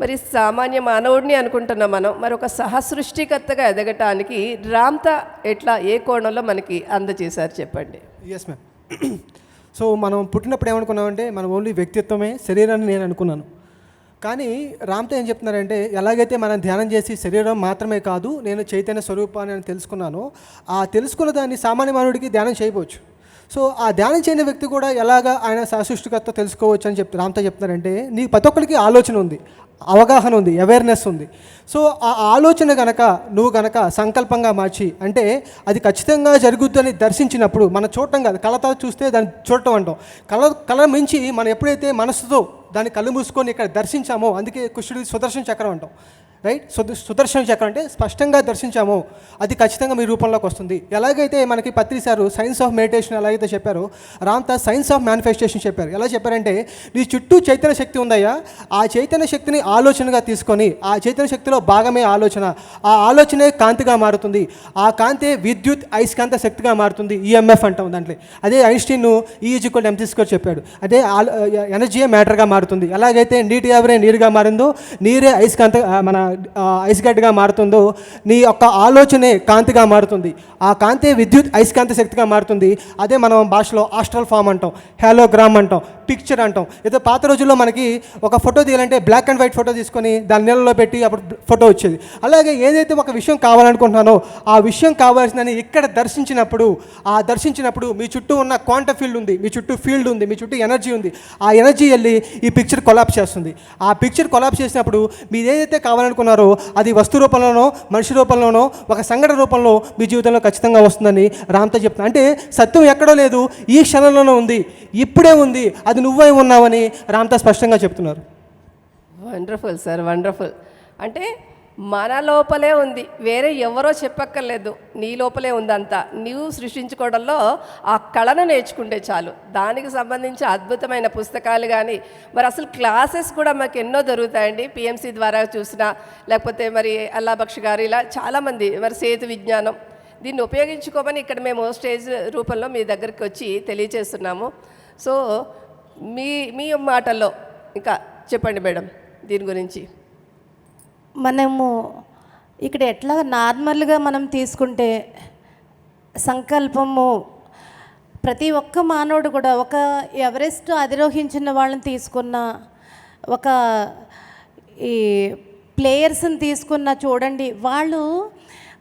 మరి సామాన్య మానవుడిని అనుకుంటున్నాం మనం. మరి ఒక సహసృష్టికర్తగా ఎదగటానికి రామ్తా ఎట్లా ఏ కోణంలో మనకి అందజేశారు చెప్పండి. ఎస్ మ్యామ్ సో మనం పుట్టినప్పుడు ఏమనుకున్నామంటే మన ఓన్లీ వ్యక్తిత్వమే శరీరాన్ని నేను అనుకున్నాను. కానీ రామ్తో ఏం చెప్తున్నారంటే ఎలాగైతే మనం ధ్యానం చేసి శరీరం మాత్రమే కాదు నేను చైతన్య స్వరూపాన్ని అని తెలుసుకున్నాను ఆ తెలుసుకున్న దాన్ని సామాన్య మానవుడికి ధ్యానం చేయవచ్చు సో ఆ ధ్యానం చేయని వ్యక్తి కూడా ఎలాగా ఆయన సృష్టికర్త తెలుసుకోవచ్చు అని చెప్తారు రామ్తో చెప్తున్నారంటే నీ ప్రతి ఒక్కరికి ఆలోచన ఉంది అవగాహన ఉంది అవేర్నెస్ ఉంది. సో ఆ ఆలోచన గనక నువ్వు గనక సంకల్పంగా మార్చి అంటే అది ఖచ్చితంగా జరుగుద్దని దర్శించినప్పుడు మన చూడటం కాదు కళతో చూస్తే దాన్ని చూడటం అంటాం. కళ కళ మించి మనం ఎప్పుడైతే మనసుతో దాన్ని కళ్ళు మూసుకొని ఇక్కడ దర్శించామో. అందుకే కృష్ణుడి సుదర్శన చక్రం అంటాం. రైట్ సుదర్శన చక్రం అంటే స్పష్టంగా దర్శించాము. అది ఖచ్చితంగా మీ రూపంలోకి వస్తుంది. ఎలాగైతే మనకి Patri sir science of meditation ఎలాగైతే చెప్పారో రామ్తా సైన్స్ ఆఫ్ మేనిఫెస్టేషన్ చెప్పారు. ఎలా చెప్పారంటే నీ చుట్టూ చైతన్య శక్తి ఉందయ్యా. ఆ చైతన్య శక్తిని ఆలోచనగా తీసుకొని ఆ చైతన్య శక్తిలో భాగమే ఆలోచన. ఆ ఆలోచనే కాంతిగా మారుతుంది. ఆ కాంతే విద్యుత్ అయస్కాంత శక్తిగా మారుతుంది. ఈఎంఎఫ్ అంటాం దాంట్లో. అదే Einstein e equal MC square చెప్పాడు. అదే ఎనర్జీయే మ్యాటర్గా మారుతుంది మారుతుంది. ఎలాగైతే నీటి ఆవిరే నీరుగా మారిందో నీరే ఐస్కాంత మన ఐస్గడ్డగా ఐస్ మారుతుందో నీ యొక్క ఆలోచనే కాంతిగా మారుతుంది. ఆ కాంతే విద్యుత్ ఐస్కాంత శక్తిగా మారుతుంది. అదే మనం భాషలో ఆస్ట్రల్ ఫామ్ అంటాం హ్యాలోగ్రామ్ అంటాం పిక్చర్ అంటాం. ఏదో పాత రోజుల్లో మనకి ఒక ఫోటో తీయాలంటే బ్లాక్ అండ్ వైట్ ఫోటో తీసుకొని దాని నీళ్ళలో పెట్టి అప్పుడు ఫోటో వచ్చేది. అలాగే ఏదైతే ఒక విషయం కావాలనుకుంటున్నానో ఆ విషయం కావాల్సిందని ఇక్కడ దర్శించినప్పుడు ఆ దర్శించినప్పుడు మీ చుట్టూ ఉన్న క్వాంట ఫీల్డ్ ఉంది మీ చుట్టూ ఫీల్డ్ ఉంది మీ చుట్టూ ఎనర్జీ ఉంది. ఆ ఎనర్జీ వెళ్ళి ఈ ఈ పిక్చర్ కొలాప్స్ చేస్తుంది. ఆ పిక్చర్ కొలాప్స్ చేసినప్పుడు మీరు ఏదైతే కావాలనుకున్నారో అది వస్తు రూపంలోనో మనిషి రూపంలోనో ఒక సంఘటన రూపంలో మీ జీవితంలో ఖచ్చితంగా వస్తుందని రామ్తో చెప్తున్నా. అంటే సత్యం ఎక్కడో లేదు ఈ క్షణంలోనే ఉంది ఇప్పుడే ఉంది అది నువ్వే ఉన్నావని రామ్తో స్పష్టంగా చెప్తున్నారు. వండర్ఫుల్ సార్ వండర్ఫుల్ అంటే మన లోపలే ఉంది. వేరే ఎవరో చెప్పక్కర్లేదు. నీ లోపలే ఉందంతా. నీవు సృష్టించుకోవడంలో ఆ కళను నేర్చుకుంటే చాలు. దానికి సంబంధించి అద్భుతమైన పుస్తకాలు కానీ మరి అసలు క్లాసెస్ కూడా మాకు ఎన్నో దొరుకుతాయండి. పిఎంసి ద్వారా చూసినా లేకపోతే మరి అల్లాభక్ష గారు ఇలా చాలామంది మరి సేతు విజ్ఞానం. దీన్ని ఉపయోగించుకోమని ఇక్కడ మేము స్టేజ్ రూపంలో మీ దగ్గరికి వచ్చి తెలియజేస్తున్నాము సో మీ మీ మాటల్లో ఇంకా చెప్పండి మేడం దీని గురించి. మనము ఇక్కడ ఎట్లా నార్మల్గా మనం తీసుకుంటే సంకల్పము ప్రతి ఒక్క మానవుడు కూడా ఒక ఎవరెస్ట్ అధిరోహించిన వాళ్ళని తీసుకున్న ఒక ఈ ప్లేయర్స్ని తీసుకున్న చూడండి వాళ్ళు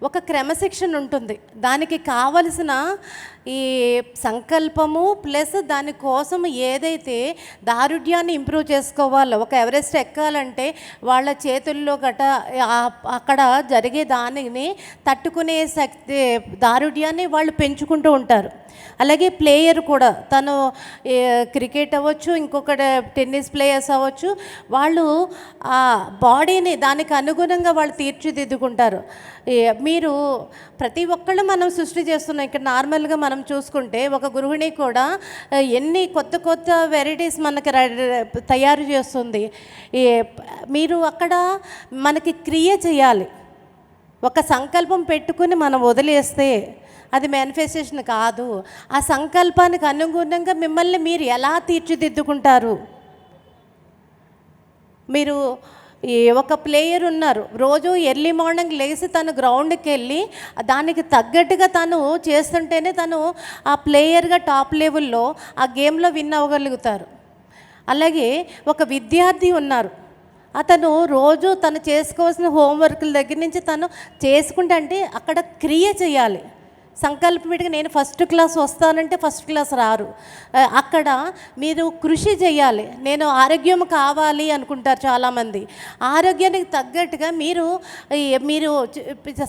ఒక క్రమశిక్షణ ఉంటుంది. దానికి కావలసిన ఈ సంకల్పము ప్లస్ దానికోసం ఏదైతే దారుఢ్యాన్ని ఇంప్రూవ్ చేసుకోవాలో ఒక ఎవరెస్ట్ ఎక్కాలంటే వాళ్ళ చేతుల్లో గట అక్కడ జరిగే దానిని తట్టుకునే శక్తి దారుఢ్యాన్ని వాళ్ళు పెంచుకుంటూ ఉంటారు. అలాగే ప్లేయర్ కూడా తను క్రికెట్ అవ్వచ్చు ఇంకొకటి టెన్నిస్ ప్లేయర్స్ అవ్వచ్చు వాళ్ళు ఆ బాడీని దానికి అనుగుణంగా వాళ్ళు తీర్చిదిద్దుకుంటారు. మీరు ప్రతి ఒక్కళ్ళు మనం సృష్టి చేస్తున్నాం. ఇక్కడ నార్మల్గా మనం చూసుకుంటే ఒక గృహిణి కూడా ఎన్ని కొత్త కొత్త వెరైటీస్ మనకి తయారు చేస్తుంది. మీరు అక్కడ మనకి క్రియ చేయాలి. ఒక సంకల్పం పెట్టుకుని మనం వదిలేస్తే అది మేనిఫెస్టేషన్ కాదు. ఆ సంకల్పానికి అనుగుణంగా మిమ్మల్ని మీరు ఎలా తీర్చిదిద్దుకుంటారు? మీరు ఈ ఒక ప్లేయర్ ఉన్నారు. రోజు ఎర్లీ మార్నింగ్ లేచి తను గ్రౌండ్కి వెళ్ళి దానికి తగ్గట్టుగా తను చేస్తుంటేనే తను ఆ ప్లేయర్గా టాప్ లెవెల్లో ఆ గేమ్లో విన్ అవ్వగలుగుతారు. అలాగే ఒక విద్యార్థి ఉన్నారు. అతను రోజు తను చేసుకోవాల్సిన హోంవర్క్ల దగ్గర నుంచి తను చేసుకుంటే అంటే అక్కడ క్రియ చేయాలి. సంకల్పమిటిగా నేను ఫస్ట్ క్లాస్ వస్తానంటే ఫస్ట్ క్లాస్ రారు. అక్కడ మీరు కృషి చేయాలి. నేను ఆరోగ్యం కావాలి అనుకుంటారు చాలామంది. ఆరోగ్యానికి తగ్గట్టుగా మీరు మీరు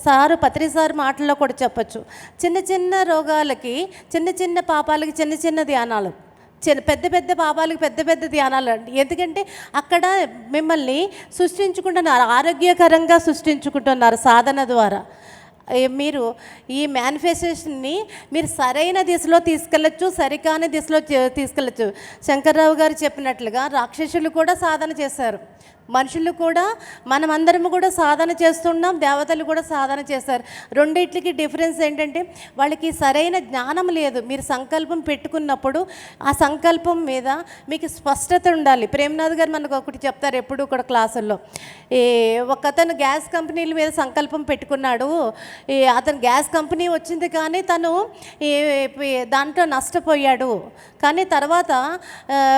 సారు పత్రి సార్ మాటల్లో కూడా చెప్పచ్చు. చిన్న చిన్న రోగాలకి చిన్న చిన్న పాపాలకి చిన్న చిన్న ధ్యానాలు. చిన్న పెద్ద పెద్ద పాపాలకు పెద్ద పెద్ద ధ్యానాలు అండి. ఎందుకంటే అక్కడ మిమ్మల్ని సృష్టించుకుంటున్నారు ఆరోగ్యకరంగా సృష్టించుకుంటున్నారు సాధన ద్వారా. మీరు ఈ మేనిఫెస్టేషన్ని మీరు సరైన దిశలో తీసుకెళ్ళచ్చు సరికాని దిశలో చే- తీసుకెళ్ళచ్చు. శంకర్రావు గారు చెప్పినట్లుగా రాక్షసులు కూడా సాధన చేశారు. మనుషులు కూడా మనమందరము కూడా సాధన చేస్తున్నాం దేవతలు కూడా సాధన చేస్తారు రెండిట్లకి డిఫరెన్స్ ఏంటంటే వాళ్ళకి సరైన జ్ఞానం లేదు. మీరు సంకల్పం పెట్టుకున్నప్పుడు ఆ సంకల్పం మీద మీకు స్పష్టత ఉండాలి. ప్రేమనాథ్ గారు మనకు ఒకటి చెప్తారు ఎప్పుడు కూడా క్లాసుల్లో. ఈ ఒక అతను గ్యాస్ కంపెనీల మీద సంకల్పం పెట్టుకున్నాడు. ఈ అతను గ్యాస్ కంపెనీ వచ్చింది కానీ తను ఈ దాంట్లో నష్టపోయాడు. కానీ తర్వాత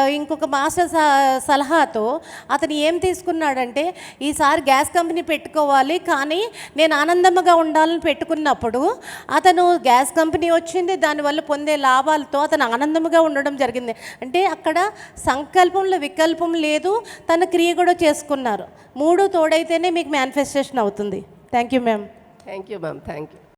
ఇంకొక మాస్టర్ స- సలహాతో అతను ఏం తీసుకు తీసుకున్నాడంటే ఈసారి గ్యాస్ కంపెనీ పెట్టుకోవాలి కానీ నేను ఆనందంగా ఉండాలని పెట్టుకున్నప్పుడు అతను గ్యాస్ కంపెనీ వచ్చింది దానివల్ల పొందే లాభాలతో అతను ఆనందంగా ఉండడం జరిగింది. అంటే అక్కడ సంకల్పంలో వికల్పం లేదు తన క్రియ కూడా చేసుకున్నారు. మూడు తోడైతేనే మీకు మేనిఫెస్టేషన్ అవుతుంది. Thank you ma'am thank you ma'am thank you